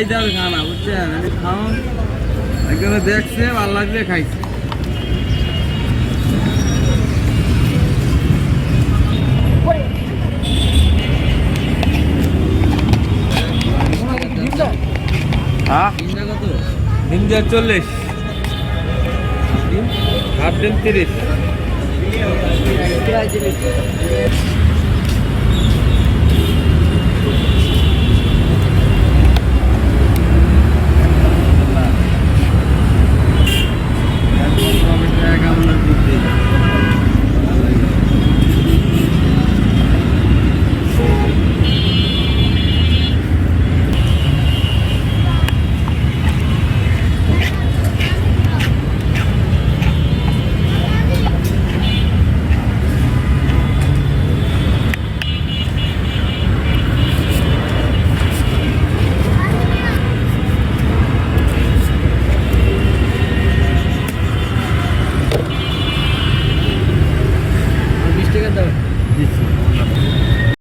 চাহিদার খানা বুঝছেন? আমি খাওয়ান একজনে দেখছে ভালো লাগলে খাইছে। হ্যাঁ? ডিম দিয়ে চল্লিশ। হাফ ডিম তিরিশ। It's.